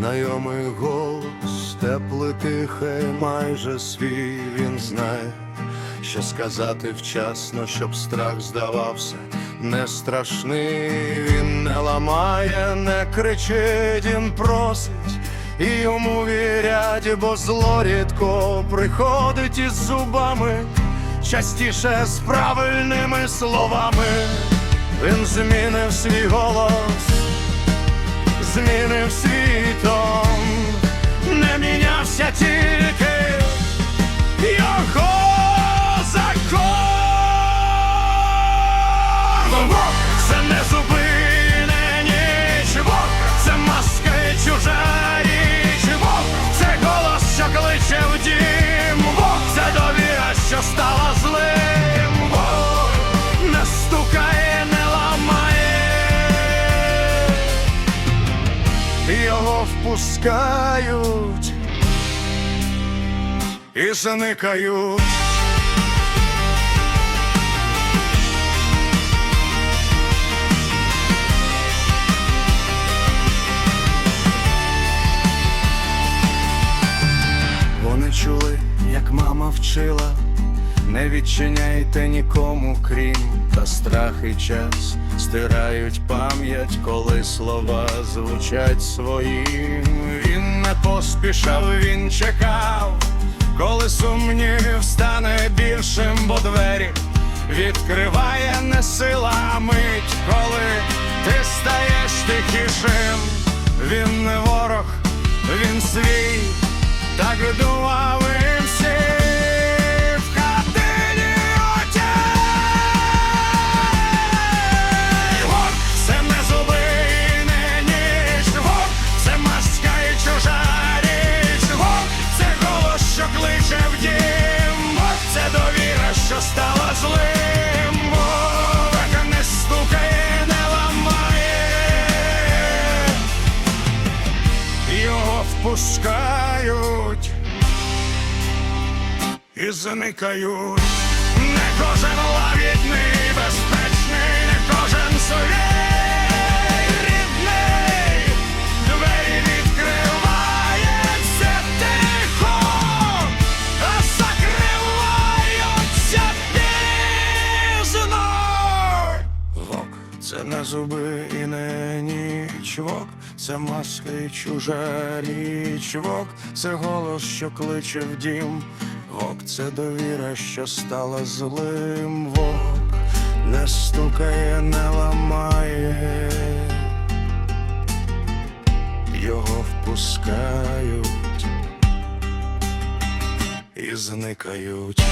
Знайомий голос, тепле тихе, майже свій. Він знає, що сказати вчасно, щоб страх здавався, не страшний, він не ламає, не кричить, він просить, і йому вірять, бо зло рідко приходить із зубами, частіше з правильними словами, він змінив свій голос, змінив свій мінявся тільки його закон. Це не зупине ніч, це маска і чужа це голос, що кличе в дім, це довіра, що стала злим, не стукає, не ламає, його впускають і заникають. Вони чули, як мама вчила, не відчиняйте нікому крім, та страх і час стирають пам'ять, коли слова звучать своїм. Він не поспішав, він чекав, коли сумнів стане більшим, бо двері відкриває не сила, мить, коли ти стаєш тихішим, він не ворог, він свій. Так думав і заникають. Не кожен лагідний, безпечний, не кожен свій рідний. Двері відкриваються тихо, а це не зуби і не ніч, вок, це маска і чужа річ, це голос, що кличе в дім, вок, це довіра, що стала злим, вок, не стукає, не ламає, його впускають і зникають.